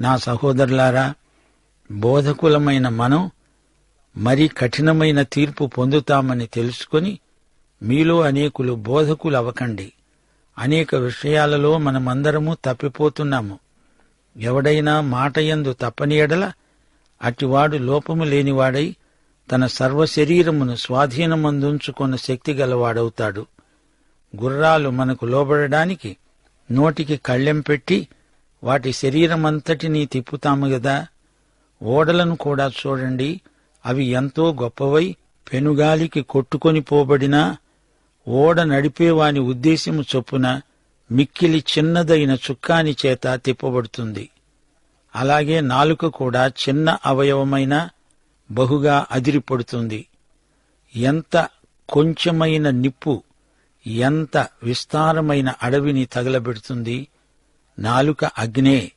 నా సహోదరులారా బోధకులమైన మనం మరి కఠినమైన తీర్పు పొందుతామని తెలుసుకొని మీలో అనేకులు బోధకులు అవ్వకండి అనేక విషయాలలో మనమందరము తప్పిపోతున్నాము. ఎవడైనా మాటయందు తప్పని ఎడల అటివాడు లోపము లేనివాడై తన సర్వ శరీరమును స్వాధీనమందుంచుకున్న శక్తి గలవాడవుతాడు. గుర్రాలు మనకు లోబడడానికి నోటికి కళ్ళెం పెట్టి వాటి శరీరం అంతటినీ తిప్పుతాము గదా. ఓడలను కూడా చూడండి అవి ఎంతో గొప్పవై పెనుగాలికి కొట్టుకొని పోబడినా ఓడ నడిపేవాని ఉద్దేశము చొప్పున మిక్కిలి చిన్నదైన చుక్కాని చేత తిప్పబడుతుంది. అలాగే నాలుక కూడా చిన్న అవయవమైన బహుగా అదిరిపడుతుంది. ఎంత కొంచెమైన నిప్పు ఎంత విస్తారమైన అడవిని తగలబెడుతుంది నాలుక అగ్నే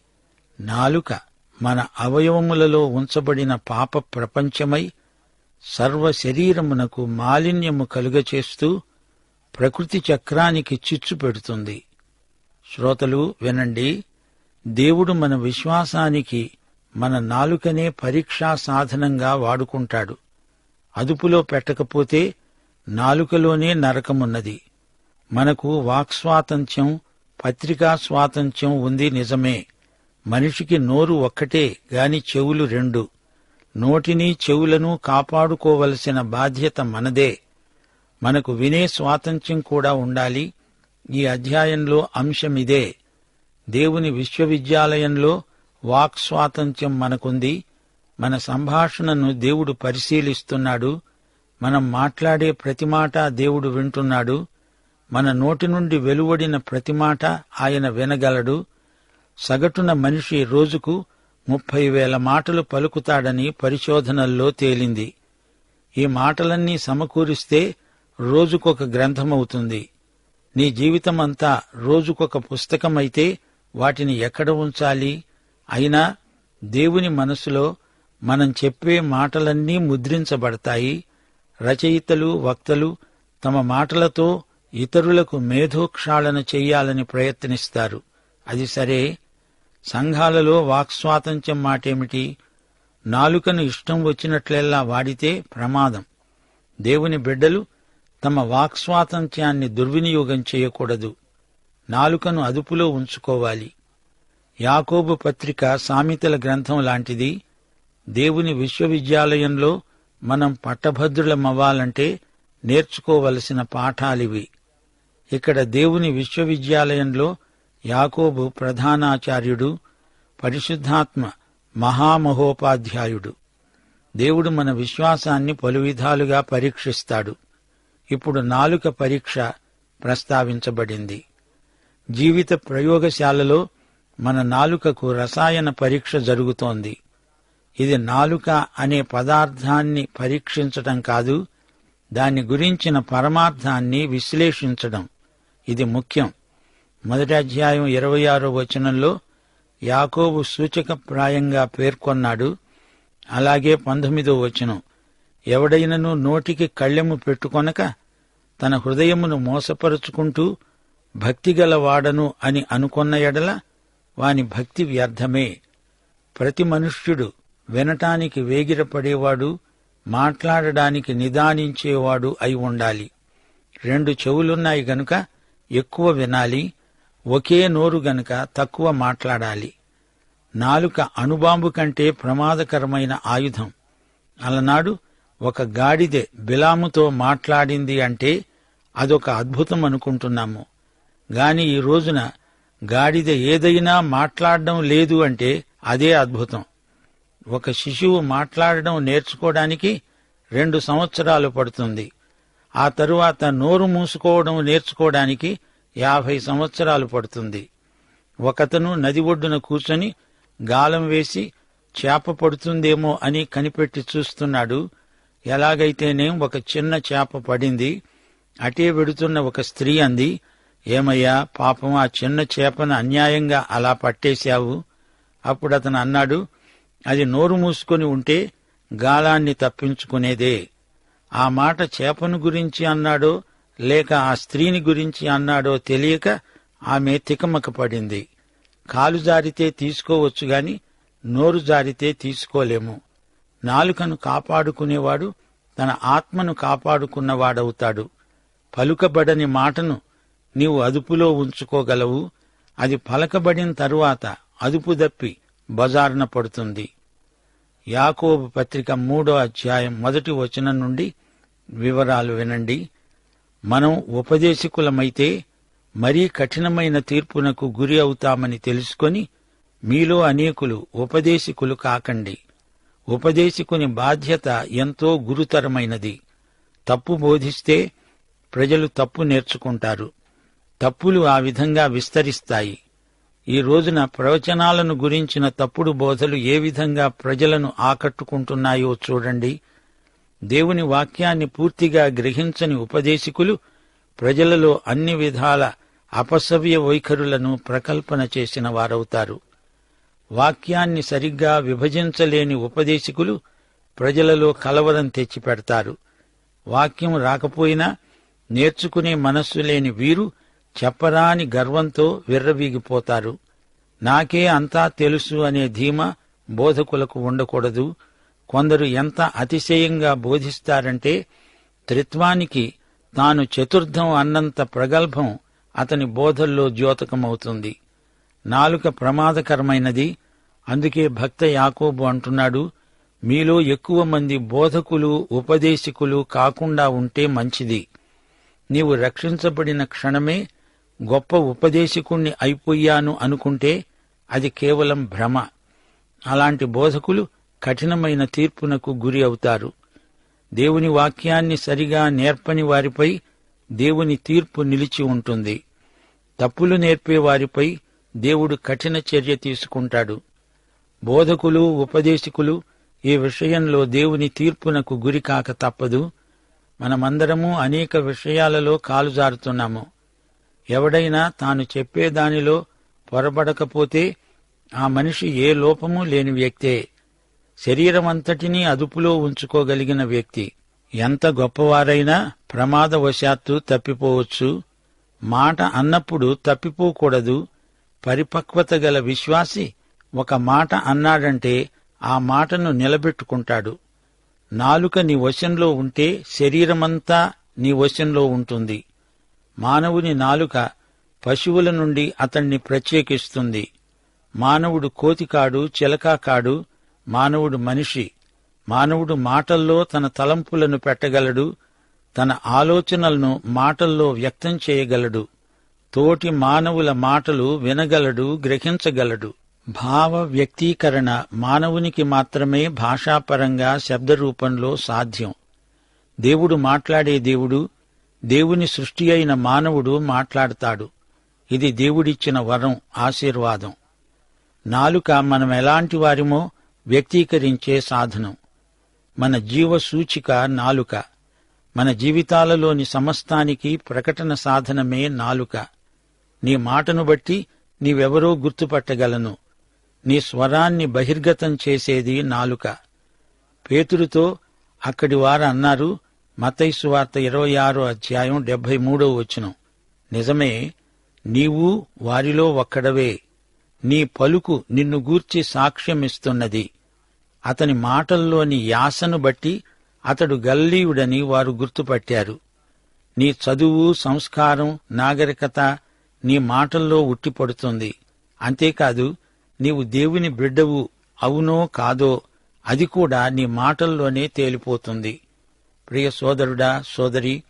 నాలుక మన అవయవములలో ఉంచబడిన పాప ప్రపంచమై సర్వ శరీరమునకు మాలిన్యము కలుగచేస్తూ ప్రకృతి చక్రానికి చిచ్చు పెడుతుంది. శ్రోతలు వినండి. దేవుడు మన విశ్వాసానికి మన నాలుకనే పరీక్షా సాధనంగా వాడుకుంటాడు. అదుపులో పెట్టకపోతే నాలుకలోనే నరకమున్నది. మనకు వాక్స్వాతంత్యం పత్రికా స్వాతంత్ర్యం ఉంది నిజమే. మనిషికి నోరు ఒక్కటే గాని చెవులు రెండు. నోటిని చెవులను కాపాడుకోవలసిన బాధ్యత మనదే. మనకు వినే స్వాతంత్ర్యం కూడా ఉండాలి. ఈ అధ్యాయంలో అంశమిదే దేవుని విశ్వవిద్యాలయంలో వాక్ స్వాతంత్ర్యం మనకుంది. మన సంభాషణను దేవుడు పరిశీలిస్తున్నాడు. మనం మాట్లాడే ప్రతి మాట దేవుడు వింటున్నాడు. మన నోటి నుండి వెలువడిన ప్రతి మాట ఆయన వినగలడు. సగటున మనిషి రోజుకు ముప్పై వేల మాటలు పలుకుతాడని పరిశోధనల్లో తేలింది. ఈ మాటలన్నీ సమకూరిస్తే రోజుకొక గ్రంథమవుతుంది. నీ జీవితమంతా రోజుకొక పుస్తకమైతే వాటిని ఎక్కడ ఉంచాలి? అయినా దేవుని మనసులో మనం చెప్పే మాటలన్నీ ముద్రించబడతాయి. రచయితలు వక్తలు తమ మాటలతో ఇతరులకు మేధోక్షాళన చెయ్యాలని ప్రయత్నిస్తారు. అది సరే. సంఘాలలో వాక్స్వాతంత్యం మాటేమిటి? నాలుకను ఇష్టం వచ్చినట్లెల్లా వాడితే ప్రమాదం. దేవుని బిడ్డలు తమ వాక్స్వాతంత్యాన్ని దుర్వినియోగం చేయకూడదు. నాలుకను అదుపులో ఉంచుకోవాలి. యాకోబు పత్రిక సామెతల గ్రంథం లాంటిది. దేవుని విశ్వవిద్యాలయంలో మనం పట్టభద్రులమవ్వాలంటే నేర్చుకోవలసిన పాఠాలివి. ఇక్కడ దేవుని విశ్వవిద్యాలయంలో యాకోబు ప్రధానాచార్యుడు పరిశుద్ధాత్మ మహామహోపాధ్యాయుడు. దేవుడు మన విశ్వాసాన్ని పలు విధాలుగా పరీక్షిస్తాడు. ఇప్పుడు నాలుక పరీక్ష ప్రస్తావించబడింది. జీవిత ప్రయోగశాలలో మన నాలుకకు రసాయన పరీక్ష జరుగుతోంది. ఇది నాలుక అనే పదార్థాన్ని పరీక్షించటం కాదు దాని గురించిన పరమార్థాన్ని విశ్లేషించడం. ఇది ముఖ్యం. మొదటి అధ్యాయం ఇరవై ఆరో వచనంలో యాకోబు సూచకప్రాయంగా పేర్కొన్నాడు. అలాగే పంతొమ్మిదో వచనం. ఎవడైనను నోటికి కళ్ళెము పెట్టుకొనక తన హృదయమును మోసపరుచుకుంటూ భక్తిగల వాడను అని అనుకొన్న ఎడల వాని భక్తి వ్యర్థమే. ప్రతి మనుష్యుడు వినటానికి వేగిరపడేవాడు మాట్లాడడానికి నిదానించేవాడు అయి ఉండాలి. రెండు చెవులున్నాయి గనుక ఎక్కువ వినాలి ఒకే నోరు గనుక తక్కువ మాట్లాడాలి. నాలుక అణుబాంబు కంటే ప్రమాదకరమైన ఆయుధం. అలనాడు ఒక గాడిదె బిలాముతో మాట్లాడింది అంటే అదొక అద్భుతం అనుకుంటున్నాము. గాని ఈ రోజున గాడిద ఏదైనా మాట్లాడడం లేదు అంటే అదే అద్భుతం. ఒక శిశువు మాట్లాడడం నేర్చుకోవడానికి రెండు సంవత్సరాలు పడుతుంది. ఆ తరువాత నోరు మూసుకోవడం నేర్చుకోవడానికి యాభై సంవత్సరాలు పడుతుంది. ఒకతను నది ఒడ్డున కూర్చొని గాలం వేసి చేప పడుతుందేమో అని కనిపెట్టి చూస్తున్నాడు. ఎలాగైతేనేం ఒక చిన్న చేప పడింది. అటే వెడుతున్న ఒక స్త్రీ అంది ఏమయ్యా పాపం ఆ చిన్న చేపను అన్యాయంగా అలా పట్టేశావు? అప్పుడు అతను అన్నాడు అది నోరు మూసుకొని ఉంటే గాలాన్ని తప్పించుకునేదే. ఆ మాట చేపను గురించి అన్నాడో లేక ఆ స్త్రీని గురించి అన్నాడో తెలియక ఆమె తికమక పడింది కాలు జారితే తీసుకోవచ్చు గాని నోరు జారితే తీసుకోలేము. నాలుకను కాపాడుకునేవాడు తన ఆత్మను కాపాడుకున్నవాడవుతాడు. పలుకబడని మాటను నీవు అదుపులో ఉంచుకోగలవు. అది పలకబడిన తరువాత అదుపు దప్పి బజారున పడుతుంది. యాకోబు పత్రిక మూడో అధ్యాయం మొదటి వచనం నుండి వివరాలు వినండి. మనం ఉపదేశకులమైతే మరీ కఠినమైన తీర్పునకు గురి అవుతామని తెలుసుకొని మీలో అనేకులు ఉపదేశకులు కాకండి. ఉపదేశకుని బాధ్యత ఎంతో గురుతరమైనది. తప్పు బోధిస్తే ప్రజలు తప్పు నేర్చుకుంటారు. తప్పులు ఆ విధంగా విస్తరిస్తాయి. ఈ రోజున ప్రవచనాలను గురించిన తప్పుడు బోధలు ఏ విధంగా ప్రజలను ఆకట్టుకుంటున్నాయో చూడండి. దేవుని వాక్యాన్ని పూర్తిగా గ్రహించని ఉపదేశికులు ప్రజలలో అన్ని విధాల అపసవ్య వైఖరులను ప్రకల్పన చేసిన వారవుతారు. వాక్యాన్ని సరిగ్గా విభజించలేని ఉపదేశికులు ప్రజలలో కలవరం తెచ్చిపెడతారు. వాక్యం రాకపోయినా నేర్చుకునే మనస్సు లేని వీరు చెప్పరాని గర్వంతో విర్రవీగిపోతారు. నాకే అంతా తెలుసు అనే ధీమ బోధకులకు ఉండకూడదు. కొందరు ఎంత అతిశయంగా బోధిస్తారంటే త్రిత్వానికి తాను చతుర్థం అన్నంత ప్రగల్భం అతని బోధల్లో ద్యోతకమవుతుంది. నాలుక ప్రమాదకరమైనది. అందుకే భక్త యాకోబు అంటున్నాడు మీలో ఎక్కువ మంది బోధకులు ఉపదేశకులు కాకుండా ఉంటే మంచిది. నీవు రక్షించబడిన క్షణమే గొప్ప ఉపదేశకుణ్ణి అయిపోయాను అనుకుంటే అది కేవలం భ్రమ. అలాంటి బోధకులు కఠినమైన తీర్పునకు గురి అవుతారు. దేవుని వాక్యాన్ని సరిగా నేర్పని వారిపై దేవుని తీర్పు నిలిచి ఉంటుంది. తప్పులు నేర్పే వారిపై దేవుడు కఠిన చర్య తీసుకుంటాడు. బోధకులు ఉపదేశకులు ఈ విషయంలో దేవుని తీర్పునకు గురి కాక తప్పదు. మనమందరము అనేక విషయాలలో కాలుజారుతున్నాము. ఎవడైనా తాను చెప్పేదానిలో పొరబడకపోతే ఆ మనిషి ఏ లోపము లేని వ్యక్తే. శరీరమంతటినీ అదుపులో ఉంచుకోగలిగిన వ్యక్తి ఎంత గొప్పవారైనా ప్రమాదవశాత్తు తప్పిపోవచ్చు. మాట అన్నప్పుడు తప్పిపోకూడదు. పరిపక్వత గల విశ్వాసి ఒక మాట అన్నాడంటే ఆ మాటను నిలబెట్టుకుంటాడు. నాలుక నీ వశంలో ఉంటే శరీరమంతా నీ వశంలో ఉంటుంది. మానవుని నాలుక పశువుల నుండి అతణ్ణి ప్రత్యేకిస్తుంది. మానవుడు కోతికాడు చిలకా కాడు మానవుడు మనిషి. మానవుడు మాటల్లో తన తలంపులను పెట్టగలడు. తన ఆలోచనలను మాటల్లో వ్యక్తం చేయగలడు. తోటి మానవుల మాటలు వినగలడు గ్రహించగలడు. భావ వ్యక్తీకరణ మానవునికి మాత్రమే భాషాపరంగా శబ్దరూపంలో సాధ్యం. దేవుడు మాట్లాడే దేవుడు దేవుని సృష్టి అయిన మానవుడు మాట్లాడతాడు. ఇది దేవుడిచ్చిన వరం ఆశీర్వాదం. నాలుక మనం ఎలాంటి వారిమో వ్యక్తీకరించే సాధనం. మన జీవ సూచిక నాలుక. మన జీవితాలలోని సమస్తానికి ప్రకటన సాధనమే నాలుక. నీ మాటను బట్టి నీవెవరో గుర్తుపట్టగలను. నీ స్వరాన్ని బహిర్గతం చేసేది నాలుక. పేతురుతో అక్కడి వారు అన్నారు మతైసు వార్త ఇరవై ఆరో అధ్యాయం డెబ్బై మూడో వచ్చును నిజమే నీవు వారిలో ఒక్కడవే. నీ పలుకు నిన్ను గూర్చి సాక్ష్యమిస్తున్నది. అతని మాటల్లోని యాసను బట్టి అతడు గల్లీయుడని వారు గుర్తుపట్టారు. నీ చదువు సంస్కారం నాగరికత నీ మాటల్లో ఉట్టిపడుతుంది. అంతేకాదు నీవు దేవుని బిడ్డవు అవునో కాదో అది కూడా నీ మాటల్లోనే తేలిపోతుంది. ప్రియ సోదరుడా సోదరి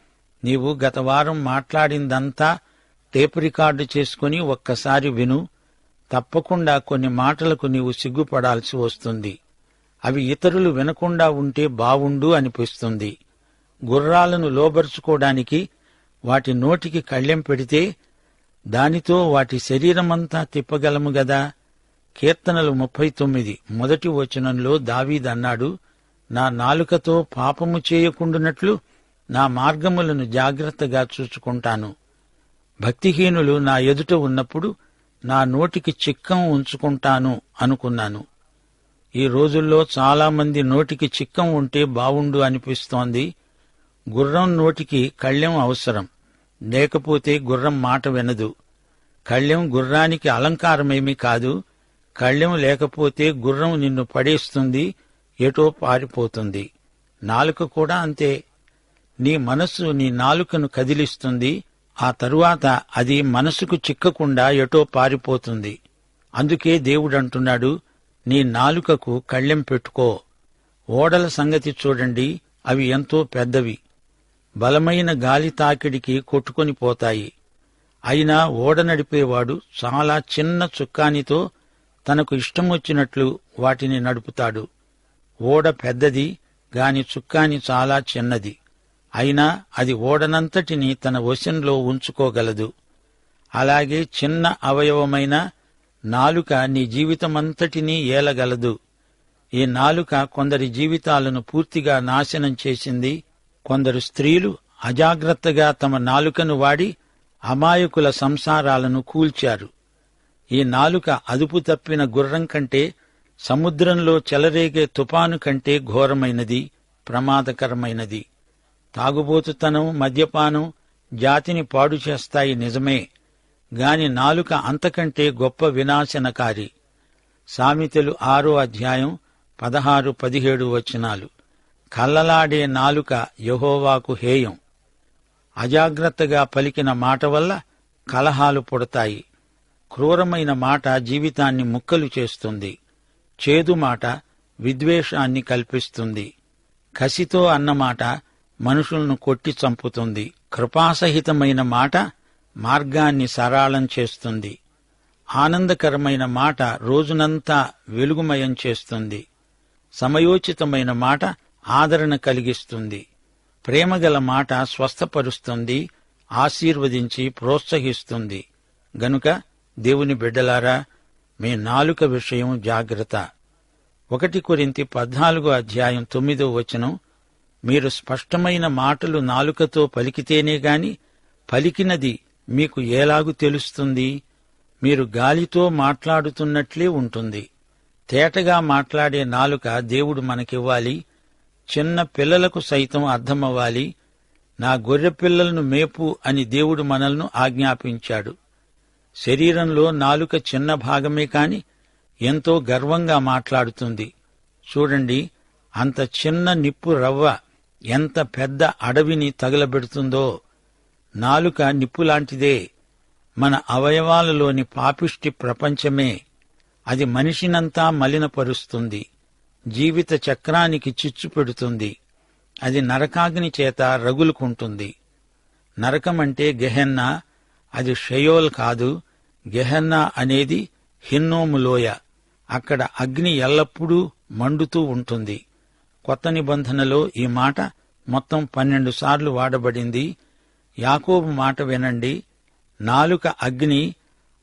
నీవు గత వారం మాట్లాడిందంతా టేప్ రికార్డు చేసుకుని ఒక్కసారి విను. తప్పకుండా కొన్ని మాటలకు నీవు సిగ్గుపడాల్సి వస్తుంది. అవి ఇతరులు వినకుండా ఉంటే బావుండు అనిపిస్తుంది. గుర్రాలను లోబరుచుకోవడానికి వాటి నోటికి కళ్ళెం పెడితే దానితో వాటి శరీరమంతా తిప్పగలము గదా? కీర్తనలు ముప్పై తొమ్మిది మొదటి వచనంలో దావీదన్నాడు నా నాలుకతో పాపము చేయకుండునట్లు నా మార్గములను జాగ్రత్తగా చూచుకుంటాను. భక్తిహీనులు నా ఎదుట ఉన్నప్పుడు నా నోటికి చిక్కం ఉంచుకుంటాను అనుకున్నాను. ఈ రోజుల్లో చాలామంది నోటికి చిక్కం ఉంటే బావుండు అనిపిస్తోంది. గుర్రం నోటికి కళ్ళెం అవసరం. లేకపోతే గుర్రం మాట వినదు. కళ్ళెం గుర్రానికి అలంకారమేమీ కాదు. కళ్ళెం లేకపోతే గుర్రం నిన్ను పడేస్తుంది ఎటో పారిపోతుంది. నాలుక కూడా అంతే. నీ మనస్సు నీ నాలుకను కదిలిస్తుంది. ఆ తరువాత అది మనసుకు చిక్కకుండా ఎటో పారిపోతుంది. అందుకే దేవుడంటున్నాడు నీ నాలుకకు కళ్ళెం పెట్టుకో. ఓడల సంగతి చూడండి అవి ఎంతో పెద్దవి. బలమైన గాలి తాకిడికి కొట్టుకొని పోతాయి. అయినా ఓడ నడిపేవాడు చాలా చిన్న చుక్కానితో తనకు ఇష్టం వచ్చినట్లు వాటిని నడుపుతాడు. ఓడ పెద్దది గాని చుక్కాని చాలా చిన్నది. అయినా అది ఓడనంతటిని తన వశంలో ఉంచుకోగలదు. అలాగే చిన్న అవయవమైన నాలుక నీ జీవితమంతటినీ ఏలగలదు. ఈ నాలుక కొందరి జీవితాలను పూర్తిగా నాశనం చేసింది. కొందరు స్త్రీలు అజాగ్రత్తగా తమ నాలుకను వాడి అమాయకుల సంసారాలను కూల్చారు. ఈ నాలుక అదుపు తప్పిన గుర్రం కంటే సముద్రంలో చెలరేగే తుపాను కంటే ఘోరమైనది ప్రమాదకరమైనది. తాగుబోతుతనం మద్యపానం జాతిని పాడు చేస్తాయి నిజమే గాని నాలుక అంతకంటే గొప్ప వినాశనకారి. సామెతలు ఆరో అధ్యాయం పదహారు పదిహేడు వచనాలు. కల్లలాడే నాలుక యహోవాకు హేయం. అజాగ్రత్తగా పలికిన మాట వల్ల కలహాలు పుడతాయి. క్రూరమైన మాట జీవితాన్ని ముక్కలు చేస్తుంది. చేదు మాట విద్వేషాన్ని కల్పిస్తుంది. కసితో అన్నమాట మనుషులను కొట్టి చంపుతుంది. కృపాసహితమైన మాట మార్గాన్ని సరాళం చేస్తుంది. ఆనందకరమైన మాట రోజునంతా వెలుగుమయం చేస్తుంది. సమయోచితమైన మాట ఆదరణ కలిగిస్తుంది. ప్రేమగల మాట స్వస్థపరుస్తుంది ఆశీర్వదించి ప్రోత్సహిస్తుంది. గనుక దేవుని బిడ్డలారా మీ నాలుక విషయం జాగ్రత్త. ఒకటి కొరింతి పద్నాలుగో అధ్యాయం తొమ్మిదో వచనం మీరు స్పష్టమైన మాటలు నాలుకతో పలికితేనే గాని పలికినది మీకు ఏలాగు తెలుస్తుంది? మీరు గాలితో మాట్లాడుతున్నట్లే ఉంటుంది. తేటగా మాట్లాడే నాలుక దేవుడు మనకివ్వాలి. చిన్న పిల్లలకు సైతం అర్థమవ్వాలి. నా గొర్రె పిల్లలను మేపు అని దేవుడు మనల్ని ఆజ్ఞాపించాడు. శరీరంలో నాలుక చిన్న భాగమే కాని ఎంతో గర్వంగా మాట్లాడుతుంది. చూడండి అంత చిన్న నిప్పు రవ్వ ఎంత పెద్ద అడవిని తగలబెడుతుందో నాలుక నిప్పులాంటిదే. మన అవయవాలలోని పాపిష్టి ప్రపంచమే అది మనిషినంతా మలినపరుస్తుంది. జీవిత చక్రానికి చిచ్చు పెడుతుంది. అది నరకాగ్ని చేత రగులుకుంటుంది. నరకమంటే గెహెన్నా అది షయోల్ కాదు. గెహెన్నా అనేది హిన్నోము లోయ. అక్కడ అగ్ని ఎల్లప్పుడూ మండుతూ ఉంటుంది. కొత్త నిబంధనలో ఈ మాట మొత్తం పన్నెండు సార్లు వాడబడింది. యాకోబు మాట వినండి. నాలుక అగ్ని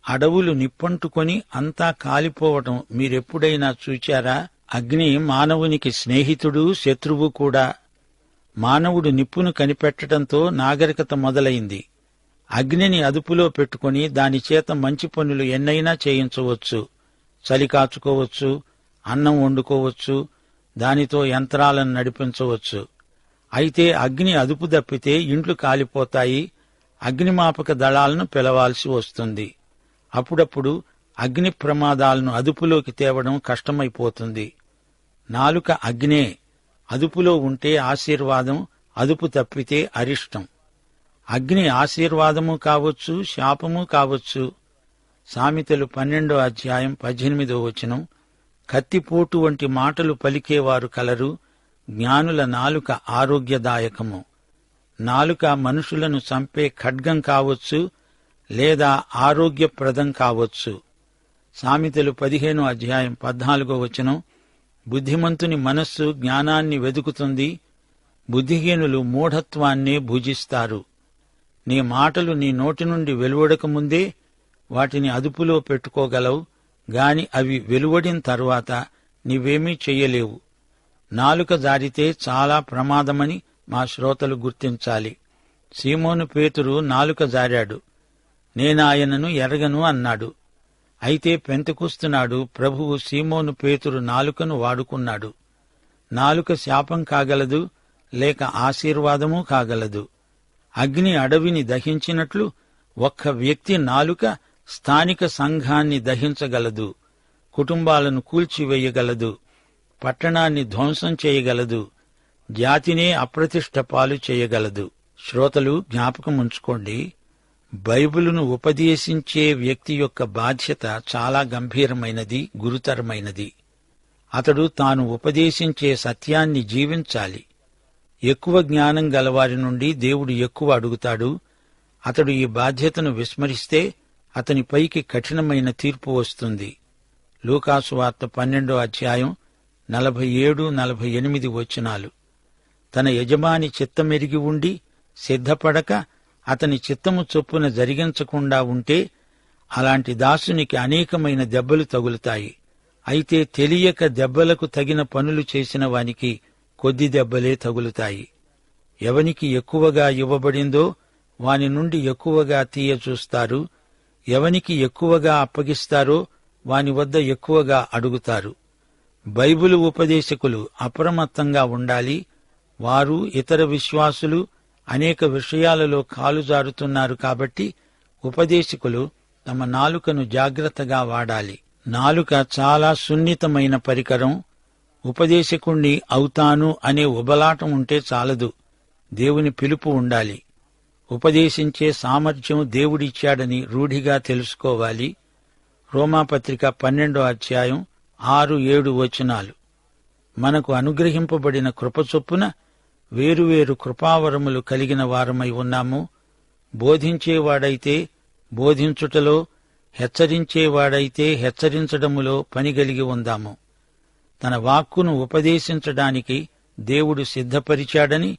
అడవులు నిప్పంటుకొని అంతా కాలిపోవటం మీరెప్పుడైనా చూచారా? అగ్ని మానవునికి స్నేహితుడు శత్రువు కూడా. మానవుడు నిప్పును కనిపెట్టడంతో నాగరికత మొదలైంది. అగ్నిని అదుపులో పెట్టుకుని దానిచేత మంచి పనులు ఎన్నైనా చేయించవచ్చు. చలి కాచుకోవచ్చు అన్నం వండుకోవచ్చు దానితో యంత్రాలను నడిపించవచ్చు. అయితే అగ్ని అదుపు తప్పితే ఇండ్లు కాలిపోతాయి అగ్నిమాపక దళాలను పిలవాల్సి వస్తుంది. అప్పుడప్పుడు అగ్ని ప్రమాదాలను అదుపులోకి తేవడం కష్టమైపోతుంది. నాలుక అగ్నే అదుపులో ఉంటే ఆశీర్వాదం అదుపు తప్పితే అరిష్టం. అగ్ని ఆశీర్వాదము కావచ్చు శాపము కావచ్చు. సామెతలు పన్నెండో అధ్యాయం పద్దెనిమిదో వచనం కత్తిపోటు వంటి మాటలు పలికేవారు కలరు జ్ఞానుల నాలుక ఆరోగ్యదాయకము. నాలుక మనుషులను చంపే ఖడ్గం కావచ్చు లేదా ఆరోగ్యప్రదం కావచ్చు. సామెతలు పదిహేను అధ్యాయం పద్నాలుగో వచనం బుద్ధిమంతుని మనస్సు జ్ఞానాన్ని వెదుకుతుంది బుద్ధిహీనులు మూఢత్వాన్నే భుజిస్తారు. నీ మాటలు నీ నోటి నుండి వెలువడకముందే వాటిని అదుపులో పెట్టుకోగలవు గాని అవి వెలువడిన తర్వాత నీవేమీ చెయ్యలేవు. నాలుక జారితే చాలా ప్రమాదమని మా శ్రోతలు గుర్తించాలి. సీమోను పేతురు నాలుక జారాడు. నేనాయనను ఎరగను అన్నాడు. అయితే పెంతకుస్తున్నాడు ప్రభువు సీమోను పేతురు నాలుకను వాడుకున్నాడు. నాలుక శాపం కాగలదు లేక ఆశీర్వాదము కాగలదు. అగ్ని అడవిని దహించినట్లు ఒక్క వ్యక్తి నాలుక స్థానిక సంఘాన్ని దహించగలదు కుటుంబాలను కూల్చివేయగలదు పట్టణాన్ని ధ్వంసం చేయగలదు జాతినే అప్రతిష్ట పాలు చేయగలదు. శ్రోతలు జ్ఞాపకం ఉంచుకోండి. బైబిలును ఉపదేశించే వ్యక్తి యొక్క బాధ్యత చాలా గంభీరమైనది గురుతరమైనది. అతడు తాను ఉపదేశించే సత్యాన్ని జీవించాలి. ఎక్కువ జ్ఞానం గలవారి నుండి దేవుడు ఎక్కువ అడుగుతాడు. అతడు ఈ బాధ్యతను విస్మరిస్తే అతని పైకి కఠినమైన తీర్పు వస్తుంది. లూకాసు వార్త పన్నెండో అధ్యాయం నలభై ఏడు నలభై ఎనిమిది వచనాలు. తన యజమాని చిత్తమెరిగి ఉండి సిద్ధపడక అతని చిత్తము చొప్పున జరిగించకుండా ఉంటే అలాంటి దాసునికి అనేకమైన దెబ్బలు తగులుతాయి. అయితే తెలియక దెబ్బలకు తగిన పనులు చేసిన వానికి కొద్ది దెబ్బలే తగులుతాయి. ఎవనికి ఎక్కువగా ఇవ్వబడిందో వాని నుండి ఎక్కువగా తీయ చూస్తారు ఎవనికి ఎక్కువగా అప్పగిస్తారో వాని వద్ద ఎక్కువగా అడుగుతారు. బైబిలు ఉపదేశకులు అప్రమత్తంగా ఉండాలి. వారు ఇతర విశ్వాసులు అనేక విషయాలలో కాలు జారుతున్నారు కాబట్టి ఉపదేశకులు తమ నాలుకను జాగ్రత్తగా వాడాలి. నాలుక చాలా సున్నితమైన పరికరం. ఉపదేశకుణ్ణి అవుతాను అనే ఉబలాటం ఉంటే చాలదు. దేవుని పిలుపు ఉండాలి. ఉపదేశించే సామర్థ్యం దేవుడిచ్చాడని రూఢిగా తెలుసుకోవాలి. రోమాపత్రిక పన్నెండో అధ్యాయం ఆరు ఏడు వచనాలు. మనకు అనుగ్రహింపబడిన కృపచొప్పున వేరువేరు కృపావరములు కలిగిన వారమై ఉన్నాము. బోధించేవాడైతే బోధించుటలో హెచ్చరించేవాడైతే హెచ్చరించడములో పని కలిగి ఉందాము. తన వాక్కును ఉపదేశించడానికి దేవుడు సిద్ధపరిచాడని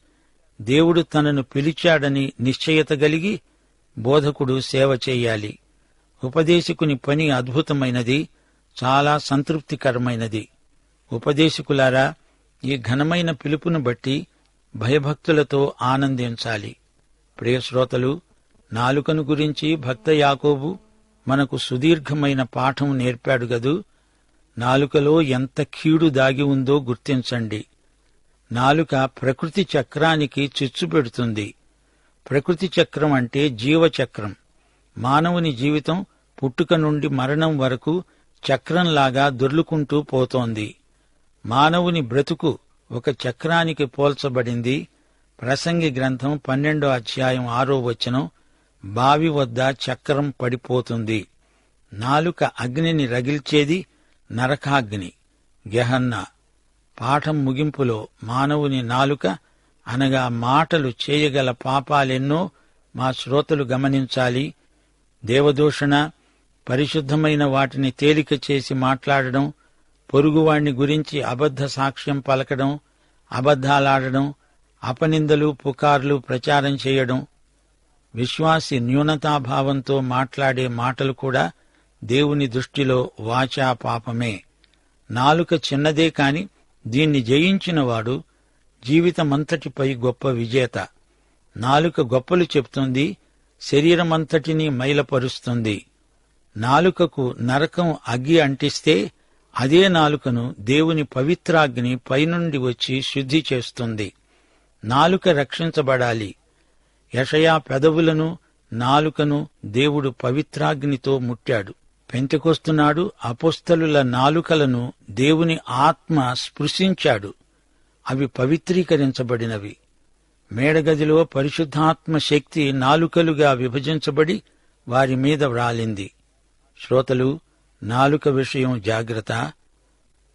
దేవుడు తనను పిలిచాడని నిశ్చయత కలిగి బోధకుడు సేవ చేయాలి. ఉపదేశకుని పని అద్భుతమైనది చాలా సంతృప్తికరమైనది. ఉపదేశకులారా ఈ ఘనమైన పిలుపును బట్టి భయభక్తులతో ఆనందించాలి. ప్రియశ్రోతలు నాలుకను గురించి భక్త యాకోబు మనకు సుదీర్ఘమైన పాఠం నేర్పాడు గదు నాలుకలో ఎంత కీడు దాగి ఉందో గుర్తించండి. నాలుక ప్రకృతి చక్రానికి చిచ్చు పెడుతుంది. ప్రకృతి చక్రం అంటే జీవచక్రం. మానవుని జీవితం పుట్టుక నుండి మరణం వరకు చక్రంలాగా దొర్లుకుంటూ పోతోంది. మానవుని బ్రతుకు ఒక చక్రానికి పోల్చబడింది. ప్రసంగి గ్రంథం పన్నెండో అధ్యాయం ఆరో వచనం బావి వద్ద చక్రం పడిపోతుంది. నాలుక అగ్నిని రగిల్చేది నరకాగ్ని గెహన్నా. పాఠం ముగింపులో మానవుని నాలుక అనగా మాటలు చేయగల పాపాలెన్నో మా శ్రోతలు గమనించాలి. దేవదూషణ పరిశుద్ధమైన వాటిని తేలిక చేసి మాట్లాడడం పొరుగువాణ్ణి గురించి అబద్ధ సాక్ష్యం పలకడం అబద్ధాలాడడం అపనిందలు పుకార్లు ప్రచారం చేయడం విశ్వాసి న్యూనతాభావంతో మాట్లాడే మాటలు కూడా దేవుని దృష్టిలో వాచా పాపమే. నాలుక చిన్నదే కాని దీన్ని జయించినవాడు జీవితమంతటిపై గొప్ప విజేత. నాలుక గొప్పలు చెప్తుంది శరీరమంతటినీ మైలపరుస్తుంది. నాలుకకు నరకం అగ్గి అంటిస్తే అదే నాలుకను దేవుని పవిత్రాగ్ని పైనుండి వచ్చి శుద్ధి చేస్తుంది. నాలుక రక్షించబడాలి. యషయా పెదవులను నాలుకను దేవుడు పవిత్రాగ్నితో ముట్టాడు. పెంతకొస్తున్నాడు. అపుస్తలుల నాలుకలను దేవుని ఆత్మ స్పృశించాడు. అవి పవిత్రీకరించబడినవి. మేడగదిలో పరిశుద్ధాత్మ శక్తి నాలుకలుగా విభజించబడి వారి మీద వ్రాలింది. శ్రోతలు నాలుక విషయం జాగ్రత్త.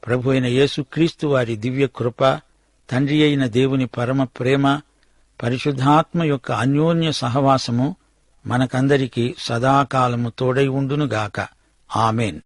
ప్రభు అయిన యేసుక్రీస్తు వారి దివ్య కృప తండ్రి అయిన దేవుని పరమ ప్రేమ పరిశుద్ధాత్మ యొక్క అన్యోన్య సహవాసము మనకందరికీ సదాకాలము తోడై ఉండునుగాక. ஆமீன்